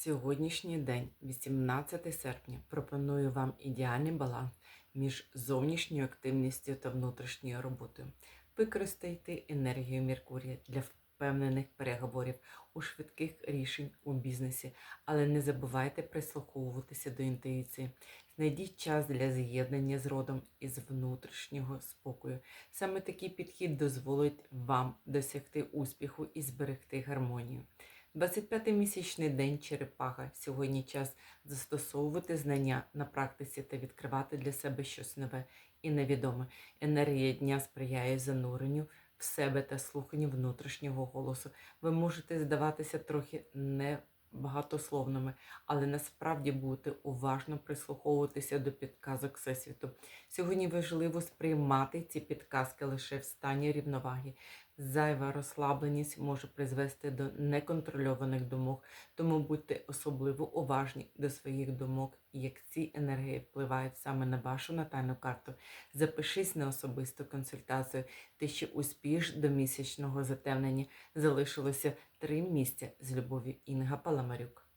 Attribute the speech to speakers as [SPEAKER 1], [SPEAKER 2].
[SPEAKER 1] Сьогоднішній день, 18 серпня, пропоную вам ідеальний баланс між зовнішньою активністю та внутрішньою роботою. Використайте енергію Меркурія для впевнених переговорів у швидких рішень у бізнесі, але не забувайте прислуховуватися до інтуїції. Знайдіть час для з'єднання з родом із внутрішнього спокою. Саме такий підхід дозволить вам досягти успіху і зберегти гармонію. 25-й місячний день черепаха. Сьогодні час застосовувати знання на практиці та відкривати для себе щось нове і невідоме. Енергія дня сприяє зануренню в себе та слуханню внутрішнього голосу. Ви можете здаватися трохи небагатословними, але насправді бути уважно прислуховуватися до підказок Всесвіту. Сьогодні важливо сприймати ці підказки лише в стані рівноваги. Зайва розслабленість може призвести до неконтрольованих думок, тому особливо уважні до своїх думок, як ці енергії впливають саме на вашу натальну карту. Запишись на особисту консультацію. Ти ще успіш до місячного затемнення. Залишилося три місця з любов'ю Інга Паламарюк.